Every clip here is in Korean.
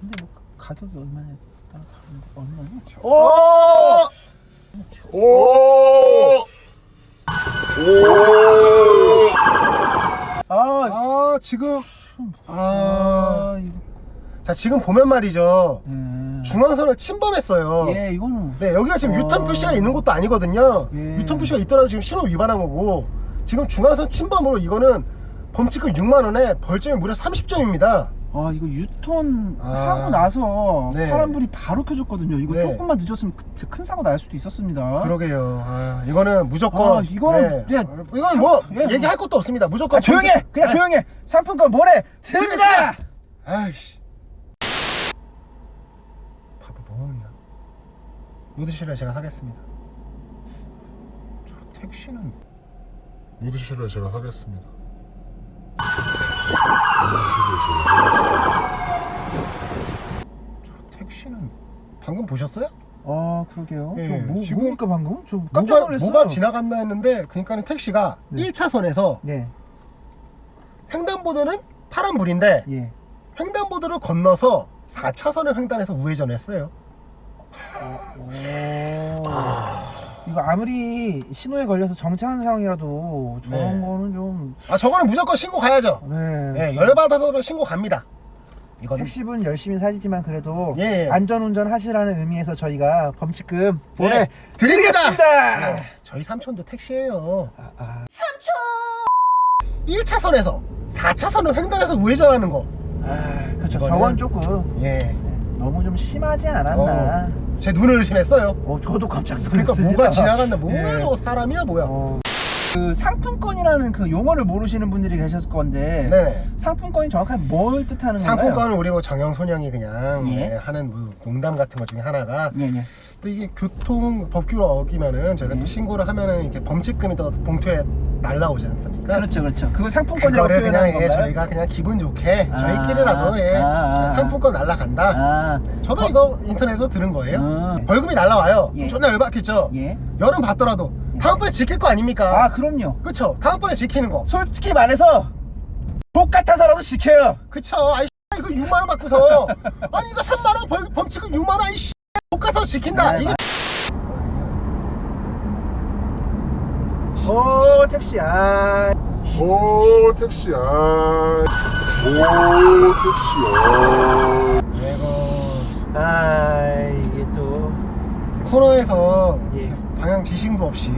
근데 뭐 가격이 얼마냐에 따라 다른데 얼마냐? 오! 오! 아, 아 지금 아, 아 이거 자 지금 보면 말이죠 네. 중앙선을 침범했어요. 예 이거는 네 여기가 지금 어. 유턴 표시가 있는 곳도 아니거든요. 예. 유턴 표시가 있더라도 지금 신호 위반한 거고 지금 중앙선 침범으로 이거는 범칙금 6만 원에 벌점이 무려 30점입니다. 아 이거 유턴 아. 하고 나서 네. 파란불이 바로 켜졌거든요. 이거 네. 조금만 늦었으면 그- 큰 사고 날 수도 있었습니다. 그러게요. 아, 이거는 무조건 아, 이거는 네. 예. 이건 뭐 예. 얘기할 것도 없습니다. 무조건 아, 조용해 범칙- 그냥 아, 조용해 상품권 보내 드립니다. 아이씨. 밥을 뭐 먹냐? 못 드시려 제가 하겠습니다. 저 택시는 묻으시려 제가 하겠습니다. 저 택시는 방금 보셨어요? 아 그러게요. 예, 저 뭐, 지금 뭡니까 방금? 저 깜짝 뭐가, 놀랐어요. 뭐가 지나갔나 했는데 그러니까는 택시가 네. 1차선에서 네, 횡단보도는 파란불인데 예. 횡단보도를 건너서 4차선을 횡단해서 우회전을 했어요. 오. 이거 아무리 신호에 걸려서 정차한 상황이라도 저런 네. 거는 좀 아 저거는 무조건 신고 가야죠. 네. 예, 열받아서 신고 갑니다. 이건 택시분 열심히 사시지만 그래도 예, 예. 안전운전 하시라는 의미에서 저희가 범칙금 보내 네, 드립니다. 드리겠습니다. 예, 저희 삼촌도 택시예요. 아, 아. 1차선에서 4차선을 횡단해서 우회전하는 거. 아, 그렇죠. 이거는- 저건 조금 예. 너무 좀 심하지 않았나. 어, 제 눈을 의심했어요. 어, 저도 깜짝 그러니까 놀랐습니다. 뭐가 지나간다. 뭐야 예. 저거 사람이야 뭐야. 어, 그 상품권이라는 그 용어를 모르시는 분들이 계셨을 건데 네네. 상품권이 정확하게 뭘 뜻하는 건가요? 상품권은 우리 뭐 정영소년이 그냥 예. 예, 하는 뭐 농담 같은 것 중에 하나가 예, 예. 또 이게 교통 법규를 어기면은 저희가 예. 또 신고를 하면은 이렇게 범칙금이 또 봉투에 날라오지 않습니까? 그렇죠, 그렇죠. 그거 상품권이라고 그거를 그냥 표현하는 예, 건가요? 저희가 그냥 기분 좋게 아, 저희끼리라도 예, 아, 아. 상품권 날라간다. 아, 저도 이거 인터넷에서 들은 거예요. 아. 벌금이 날라와요. 예. 존나 열받겠죠. 예. 여름 받더라도 다음번에 지킬 거 아닙니까? 아, 그럼요. 그쵸? 다음번에 지키는 거. 솔직히 말해서 복 같아서라도 지켜요. 그쵸? 아이 이거 6만 원 받고서 아니 이거 3만 원 벌, 범칙금 6만 원 아이 씨 똑같아서 지킨다. 아, 이게 오, 택시. 아, 오 택시야. 오 택시야. 이거 아, 이게 또 코너에서 예. 방향 지심도 없이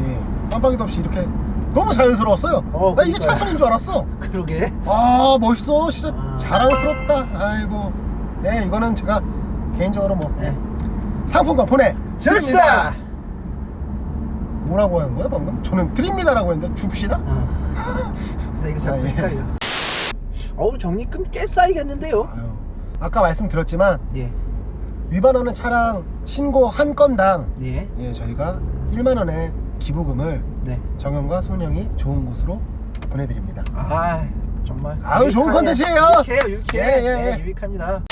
깜빡이도 없이 이렇게 너무 자연스러웠어요. 어, 나 이게 그러니까요. 차선인 줄 알았어. 그러게. 아 멋있어 진짜 아. 자랑스럽다 아이고 네 이거는 제가 개인적으로 뭐 네. 상품권 보내 줍시다. 뭐라고 한 거야 방금? 저는 드립니다라고 했는데 줍시다? 아, 나 이거 자꾸 아, 예. 헷갈려. 어우, 적립금 꽤 쌓이겠는데요? 아유 아까 말씀드렸지만 예, 위반하는 차량 신고 한 건당 예, 예 저희가 1만 원의 기부금을 네. 정영과 손영이 좋은 곳으로 보내드립니다 아, 정말. 아유, 좋은 유익하네요. 컨텐츠예요. 유익해요, 유익해. 예, 예, 네, 예. 유익합니다.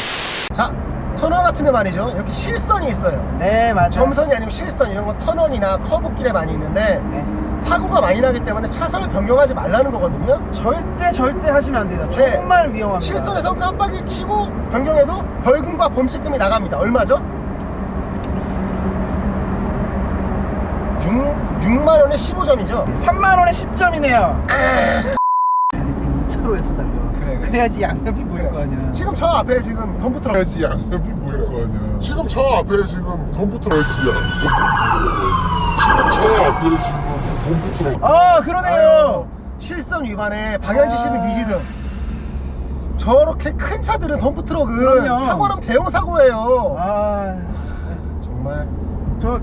자 터널 같은 데 말이죠 이렇게 실선이 있어요 네, 맞아요. 점선이 아니고 실선 이런 건 터널이나 커브길에 많이 있는데 네. 사고가 많이 나기 때문에 차선을 변경하지 말라는 거거든요. 절대 절대 하시면 안 돼요. 네. 정말 위험합니다. 실선에서 깜빡이 켜고 변경해도 벌금과 범칙금이 나갑니다. 얼마죠? 6, 6만 원에 15점이죠. 3만 원에 10점이네요. 달릴 때 2차로에서 달려. 그래, 그래. 그래야지 양옆이 보일 거 아니야. 지금 저 앞에 지금 덤프 트럭 해야지 양옆이 보일 거 아니야. 지금 저 앞에 지금 덤프트 해야지 지금 저 앞에 지금 덤프트 아, 아유, 그러네요. 실선 위반에 방향 지시는 아. 미지등 저렇게 큰 차들은 덤프 트럭은 그럼요. 사고는 대형 사고예요. 아, 정말 저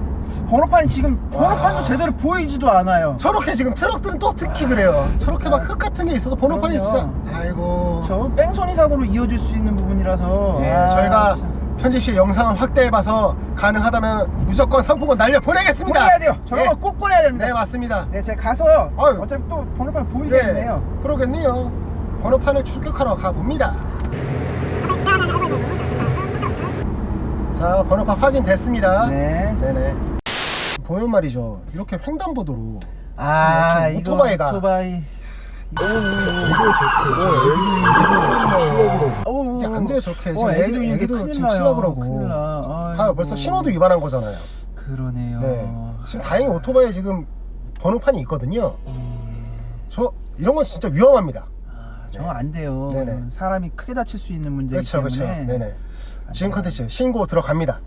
번호판이 지금 번호판도 제대로 보이지도 않아요. 저렇게 지금 트럭들은 또 특히 그래요. 저렇게 막 흙 같은 게 있어서 번호판이 그럼요. 진짜 아이고. 저 뺑소니 사고로 이어질 수 있는 부분이라서. 예, 아, 저희가 참. 편집실 영상을 확대해봐서 가능하다면 무조건 상품권 날려 보내겠습니다. 보내야 돼요. 저런 예. 거꼭 보내야 됩니다. 네 맞습니다. 네, 제가 가서 아유. 어차피 또 번호판 보이겠네요. 네, 그러겠네요. 번호판을 출격하러 가봅니다. 자 번호판 확인됐습니다. 네. 네네. 보면 말이죠. 이렇게 횡단보도로 아, 저 이거 오토바이가. 오토바이. 지금 이게 안 돼요 저렇게 어, 지금 애기도 애기도, 이제 애기도 큰일 지금. 치려고 그러고 나. 아. 벌써 신호도 위반한 거잖아요 그러네요. 네 지금 다행히 오토바이에 지금 번호판이 있거든요 저 이런 건 진짜 위험합니다 아, 저거 안 돼요. 네네. 사람이 크게 다칠 수 있는 문제이기 그렇죠 때문에 그렇죠 네네 지금 컨텐츠 신고 들어갑니다